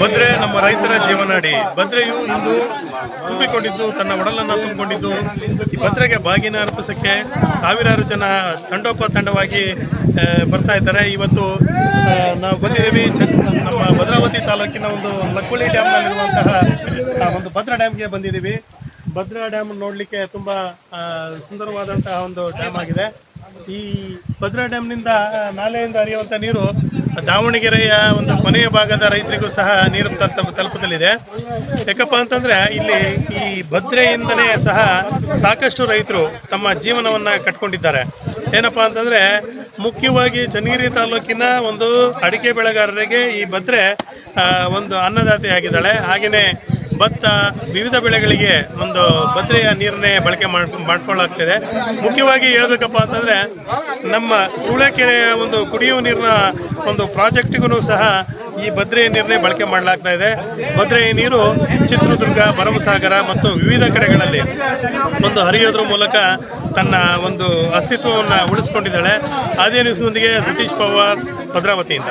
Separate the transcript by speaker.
Speaker 1: ಭದ್ರೆ ನಮ್ಮ ರೈತರ ಜೀವನಾಡಿ ಭದ್ರೆಯು ಇಂದು ತುಂಬಿಕೊಂಡಿದ್ದು, ತನ್ನ ಒಡಲನ್ನು ತುಂಬಿಕೊಂಡಿದ್ದು. ಈ ಭದ್ರೆಗೆ ಬಾಗಿನ ಅರ್ಪಿಸಕ್ಕೆ ಸಾವಿರಾರು ಜನ ತಂಡೋಪ ತಂಡವಾಗಿ ಬರ್ತಾ ಇದ್ದಾರೆ. ಇವತ್ತು ನಾವು ಬಂದಿದ್ದೀವಿ ನಮ್ಮ ಭದ್ರಾವತಿ ತಾಲೂಕಿನ ಒಂದು ಲಕ್ಕುಳಿ ಡ್ಯಾಮ್ನಲ್ಲಿರುವಂತಹ ಒಂದು ಭದ್ರಾ ಡ್ಯಾಮ್ಗೆ ಬಂದಿದ್ದೀವಿ. ಭದ್ರಾ ಡ್ಯಾಮ್ ನೋಡಲಿಕ್ಕೆ ತುಂಬ ಸುಂದರವಾದಂತಹ ಒಂದು ಡ್ಯಾಮ್ ಆಗಿದೆ. ಈ ಭದ್ರಾ ಡ್ಯಾಮ್ನಿಂದ ನಾಲೆಯಿಂದ ಹರಿಯುವಂಥ ನೀರು ದಾವಣಗೆರೆಯ ಒಂದು ಕೊನೆಯ ಭಾಗದ ರೈತರಿಗೂ ಸಹ ನೀರು ತಲುಪ ತಲುಪದಲ್ಲಿದೆ ಯಾಕಪ್ಪ ಅಂತಂದರೆ ಇಲ್ಲಿ ಈ ಭದ್ರೆಯಿಂದನೇ ಸಹ ಸಾಕಷ್ಟು ರೈತರು ತಮ್ಮ ಜೀವನವನ್ನು ಕಟ್ಕೊಂಡಿದ್ದಾರೆ. ಏನಪ್ಪ ಅಂತಂದರೆ ಮುಖ್ಯವಾಗಿ ಚನ್ನಗಿರಿ ತಾಲೂಕಿನ ಒಂದು ಅಡಿಕೆ ಬೆಳೆಗಾರರಿಗೆ ಈ ಭದ್ರೆ ಒಂದು ಅನ್ನದಾತೆಯಾಗಿದ್ದಾಳೆ. ಹಾಗೆಯೇ ಭತ್ತ ವಿವಿಧ ಬೆಳೆಗಳಿಗೆ ಒಂದು ಭದ್ರೆಯ ನೀರನ್ನೇ ಬಳಕೆ ಮಾಡ್ಕೊ ಮಾಡ್ಕೊಳ್ಳಾಗ್ತಿದೆ ಮುಖ್ಯವಾಗಿ ಹೇಳಬೇಕಪ್ಪ ಅಂತಂದರೆ, ನಮ್ಮ ಸೂಳೆಕೆರೆಯ ಒಂದು ಕುಡಿಯುವ ನೀರಿನ ಒಂದು ಪ್ರಾಜೆಕ್ಟಿಗೂ ಸಹ ಈ ಭದ್ರೆಯ ನೀರನ್ನೇ ಬಳಕೆ ಮಾಡಲಾಗ್ತಾ ಇದೆ. ಭದ್ರೆಯ ನೀರು ಚಿತ್ರದುರ್ಗ, ಭರಮಸಾಗರ ಮತ್ತು ವಿವಿಧ ಕಡೆಗಳಲ್ಲಿ ಒಂದು ಹರಿಯೋದ್ರ ಮೂಲಕ ತನ್ನ ಒಂದು ಅಸ್ತಿತ್ವವನ್ನು ಉಳಿಸ್ಕೊಂಡಿದ್ದಾಳೆ. ಅದೇ ನ್ಯೂಸ್ನೊಂದಿಗೆ ಸತೀಶ್ ಪವಾರ್ ಭದ್ರಾವತಿಯಿಂದ.